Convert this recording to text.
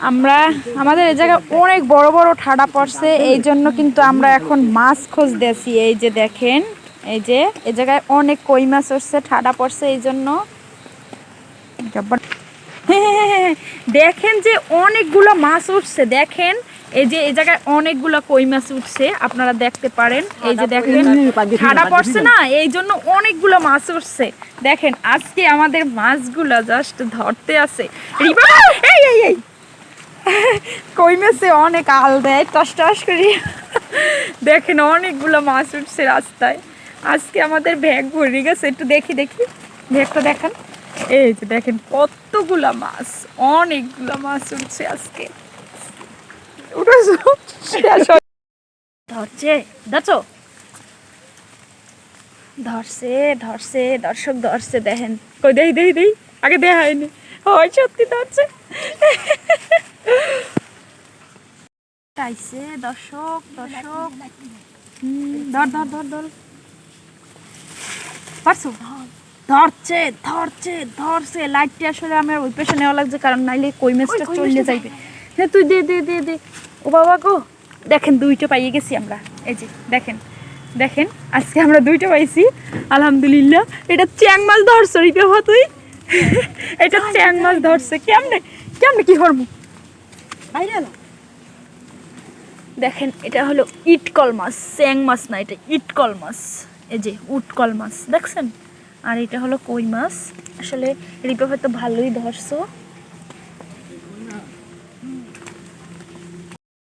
আমরা আমাদের এই জায়গায় অনেক বড় বড় ঠাডা পড়ছে এই জন্য কিন্তু আমরা এখন মাছ খুঁজতেছি। এই যে দেখেন এই যে এই জায়গায় অনেক কই মাছ উঠছে ঠাডা পড়ছে এই জন্য। দেখেন যে অনেকগুলো মাছ উঠছে দেখেন এই যে এই জায়গায় অনেকগুলো কই মাছ উঠছে আপনারা দেখতে পারেন। এই যে দেখেন ঠাডা পড়ছে না এই জন্য অনেকগুলো মাছ উঠছে। দেখেন আজকে আমাদের মাছগুলো জাস্ট ধরতে আছে। এই কই মাছে অনেক আল দেয়, টস টস করি। দেখেন অনেকগুলো মাছ উঠছে রাস্তায়। আজকে আমাদের ভ্যাগ ভরে গেছে, একটু দেখি দেখি। ব্যাগটা দেখেন। এই যে দেখেন কতগুলা মাছ, অনেকগুলা মাছ উঠছে আজকে। ধরছে, ধরছো? ধরছে ধরছে দর্শক ধরছে, দেখেন। কই, দেই দেই দেই। আগে দেখা হয়নি হয়, সত্যি ধরছে। চাইছে দর্শক দর্শক। ধর ধর ধর ধর। পারছ? ধরছে ধরছে ধরছে। লাইটটি আসলে আমার ওই পেছনে নেওয়া লাগছে কারণ নাইলে কই চলে যাইবে। হ্যাঁ তুই দে দে দে দে। ও বাবা গো দেখেন দুইটা পাইয়ে গেছি আমরা। এই যে দেখেন দেখেন আজকে আমরা দুইটা পাইছি। আলহামদুলিল্লাহ। এটা চ্যাং মাছ ধরছো রিপে তুই। এটা চ্যাং মাছ ধরছে। কেমনে কেমনে কি করব? দেখেন, এটা হলো ইটকল মাছ স্যাং মাছ না, এটা ইটকল মাছ এই যে উটকল মাছ দেখছেন? আর এটা হলো কই মাছ। আসলে রিপে হয়তো ভালোই ধরছো।